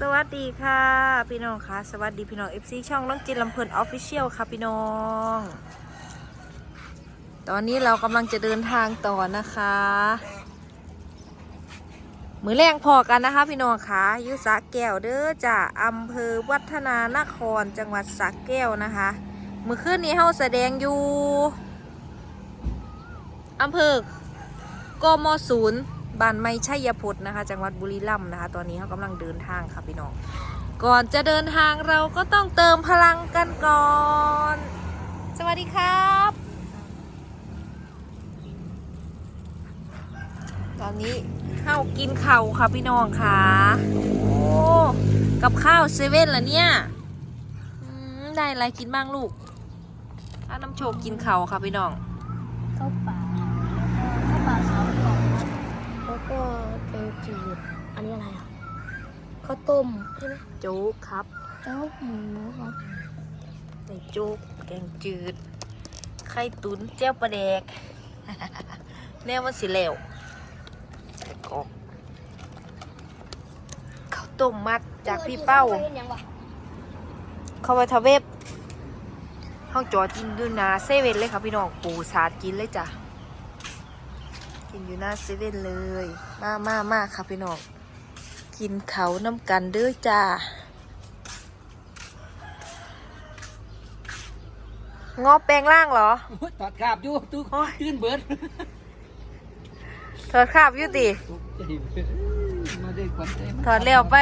สวัสดีค่ะ พี่น้องค่ะ สวัสดีพี่น้อง FC ช่องน้องจินลำเพลินออฟฟิเชียลค่ะพี่น้อง ตอนนี้เรากำลังจะเดินทางต่อนะคะ มือแรงพอกันนะคะ พี่น้องค่ะอยุสาแก้วเด้อจากอำเภอวัฒนานครจังหวัดสะแก้วนะคะ มือคืนนี้เฮาแสดงอยู่อำเภอกมศูนย์ บ้านไม่ชัยพจน์นะคะ จังหวัดบุรีรัมย์นะคะ ตอนนี้เขากำลังเดินทางค่ะพี่น้อง ก่อนจะเดินทางเราก็ต้องเติมพลังกันก่อน สวัสดีครับ ตอนนี้ข้าวกินข้าวค่ะพี่น้องค่ะ โอ้กับข้าวเซเว่นละเนี่ยได้อะไรกินบ้างลูกถ้าน้ำโชคกินข้าวค่ะพี่น้องข้าวเปล่า ก็แกงจืดอันนี้อะไรอะข้าวต้มใช่ไหมโจ๊กครับเจ้าหมูครับใส่โจ๊กแกงจืด ไข่ตุ๋นเจ้าปลาแดก แนวมันสิเหลวใส่กรอกข้าวต้มมัดจากพี่เป้าเห็นยังวะเข้าไปทะเวบห้องจอดกินอยู่หนาเซเว่นเลยค่ะพี่น้องปูสาดกินเลยจ้ะ กินอยู่หน้าเซเว่นเลย มามามาค่ะพี่น้อง กินเขาน้ำกันเด้อจ้า งอแปลงร่างเหรอถอดขาบอยู่ตู้โอ้ย ตื่นเบิดถอดคราบอยุติตกใจเบิดมาได้ขวัญใจมันถอดแล้วไป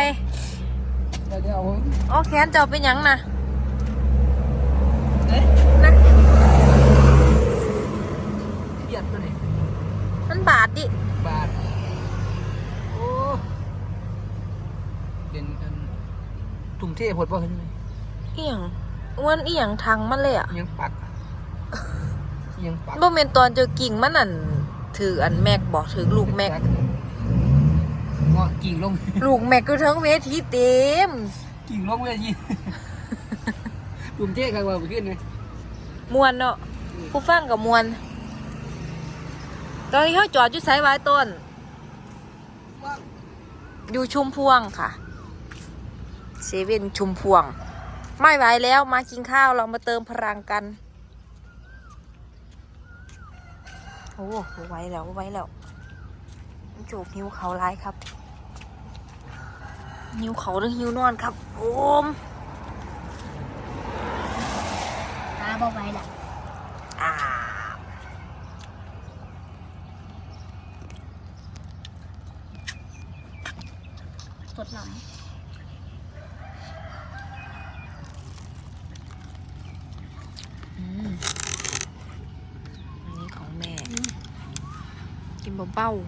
เดี๋ยวเดี๋ยวเอาอ๋อแขนเจ้าเป็นหยังนะเอ๊ะนะเบียดตัวนี้ มันบาดดิ บาทโอ้เด่นกันทุ่มเทพดบ่เห็นไหมเอียงอ้วนเอียงทางมันเลยอะยังปักยังปักบ่เมนตอนเจอกิ่งมันนั่นถืออันแม็กบอกถือลูกแม็ก งอกิ่งลง ลูกแม็กก็ทั้งเวทีเต็ม กิ่งลงเลยยี่ทุ่มเทครับว่าไปขึ้นไหมมวนเนาะผู้ฟังกับมวน ตอนนี้เขาจอดอยู่ไซไว้ต้น อยู่ชุมพวงค่ะเซเว่นชุมพวง ไม่ไหวแล้วมากินข้าวเรามาเติมพลังกัน โอ้โหไหวแล้วไหวแล้วโจกหิวเขาร้ายครับ หิวเขาหรือหิวนอนครับ โอมหาบ่ไหวละ อ่า สดน้อืมอันนี้ของแม่ กินเบาๆ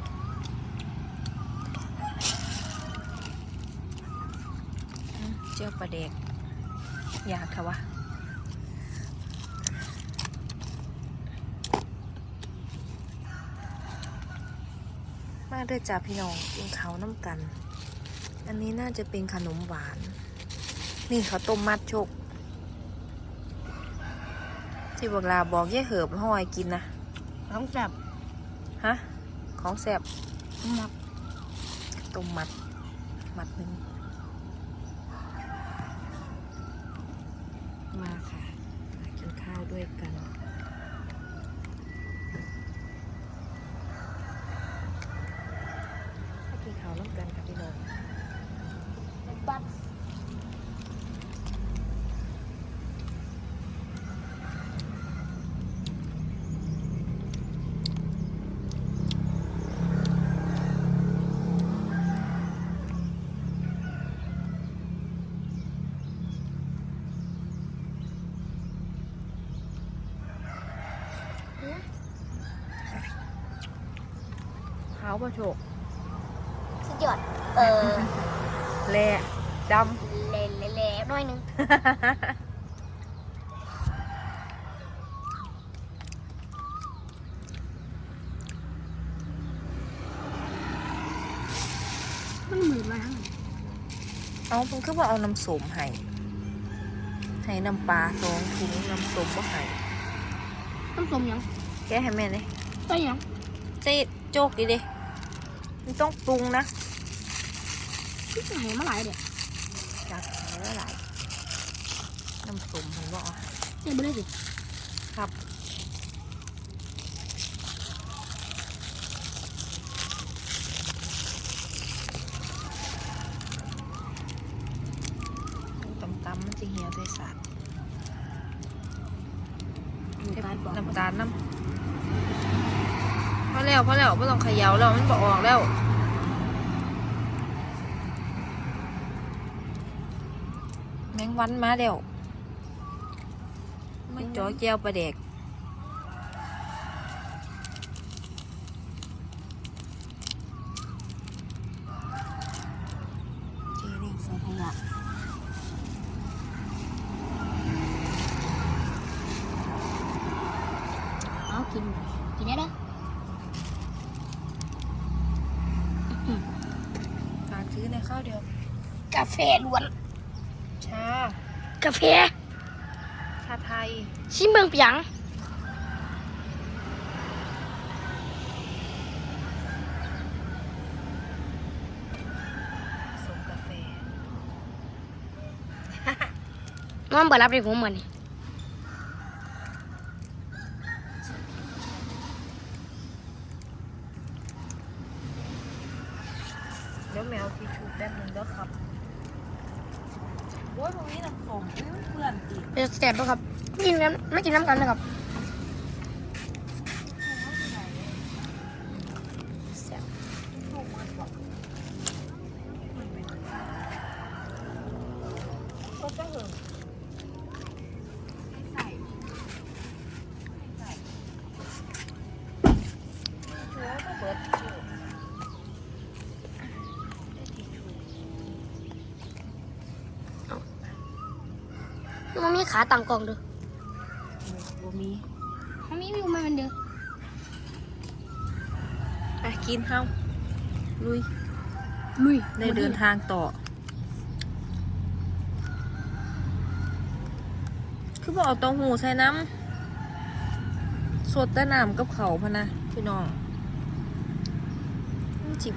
อืมเจ้าปลาเด็ก อยากค่ะวะมาเด้อจ้าพี่น้องกินเขาวน้ำกัน อันนี้น่าจะเป็นขนมหวาน นี่เขาวต้มมัดโชก ที่บอกลาบอกแย่เหิบห้อยกินนะำของแซ่บฮะ ของแสบหมักต้มมัด มัดหนึ่งมาค่ะ มากินข้าวด้วยกันมากินข้าวร่วมกันกับพี่น้อง บัตร ข้าวปลาโฉกสุดยอด เออแล่ดเละเละเละหน่อยหนึงำ มันเหมือนมาเอาเพิ่นคือว่าเอาน้ำส้มให้ให้น้ำปลาสองถุงน้ำส้มบ่ให้น้ำส้มยัง แกะให้แม่เลยใส่ยังใส่โจกดิเด้มันต้องปรุงนะที่ไหนมาหลายเด็กจัดหลายหลายน้ำส้มมันบ่เอาให้เนี่ยไม่ได้สิครับตำตำๆมันจะเหี่ยวใส่สาดน้ำตาลบอกน้ำตาลน้ำ พอแล้วพอแล้วไม่ต้องเขย่าแล้วมันบอกออกแล้วแมงวันมาเดี๋ยวไม่จ่อแก้วปลาเด็ก เจริญใส่ขยะเอา กิน กินได้เด้อฝากซื้อในข้าวเดียว กาแฟล้วน ชา กาแฟ ชาไทย ชิมเมืองเปียงผสมกาแฟน้องเปิดรับเลยผมเหมือนนี่ เดี๋ยว แมวทิชชู่แป๊บนึงเด้อครับโอ้ยตรงนี้น้ำสมเพื่อนติดเป็นสแตปป่ะครับกินน้ำไม่กินน้ำกันนะครับแซ่บ ก็จะเหอะใส่ใส่ชัวร์ก็เบิดทิชชู่ได้ทิชชู่ มันมีขาต่างกล่องเด้อบ่มีมันมีวิวมันเด้อไปกินเฮาลุย ลุยได้เดินทางต่อ คือบอกเอาเต้าหู้ใส่น้ำสดแต่น้ำกับเขาวพะนะพี่น้องมันจิ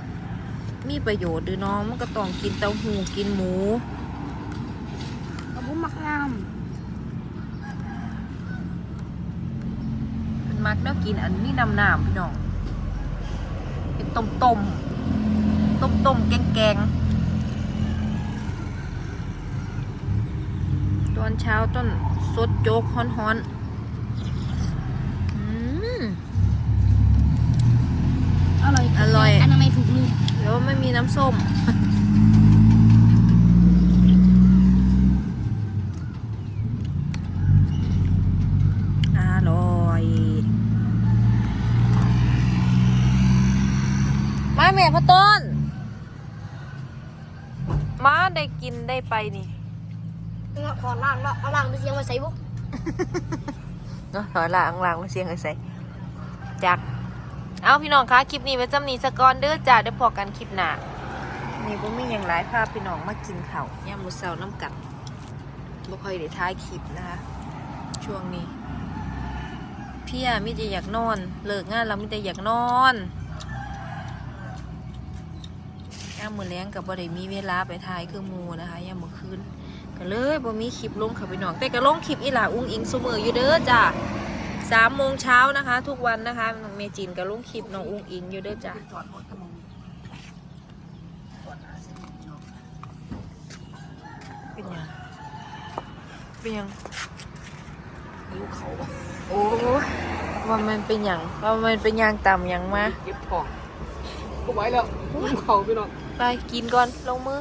มีประโยชน์เด้วยน้องมันก็ต้องกินเต้าหู้กินหมู กับผมมักน้ มันมั กแล้วกินอันนี้น้ำน้ำพี่น้องเป็นต้มต้มต้มต้มๆแกงแกงๆตอนเช้าต้นสดโจ๊กฮ้อนๆอืมำอร่อยอร่อยอนามัยถูกลืมแล้วไม่มีน้ำส้ม อร่อย มาแม่ พ่อต้น มาได้กินได้ไปนี่ขอล่างแล้วเอาล่างไปเสียงมาใส่บุเนาะถอยหลังหลังมาเสียงไอ้ใส่จักเอาพี่น้องคะคลิปนี้ไว้จำนี้สกอนเด้อจ้าได้พอกันคลิปหน้านี่บ่มีอย่างไรพาพี่น้องมากินข้าวย่ามมื้อเช้าน้ำกันบ่ค่อยได้ท้ายคลิปนะคะช่วงนี้ เพี่ยมิแต่อยากนอน เลิกงานแล้วมิแต่อยากนอน ย่ามมื้อแรงกับบ่ได้มีเวลาไปถ่ายคือหมูนะคะย่ามมื้อคืนก็เลยบ่มีคลิปลงค่ะพี่น้องแต่ก็ลงคลิปอีหลาอุ้งอิงซุมืออยู่เด้อจ้าสามโมงเช้านะคะ ทุกวันนะคะน้องเมจินก็ลงคลิปน้องอุ้งอิงอยู่เด้อจ้าเป็นยังเป็นยังนิ้วเขาโอ้ยว่ามันเป็นอย่างว่ามันเป็นยางต่ำอย่างมาเก็บของก็ไว้แล้วนิ้วเขาพี่น้อง ไปกินก่อนลงมือ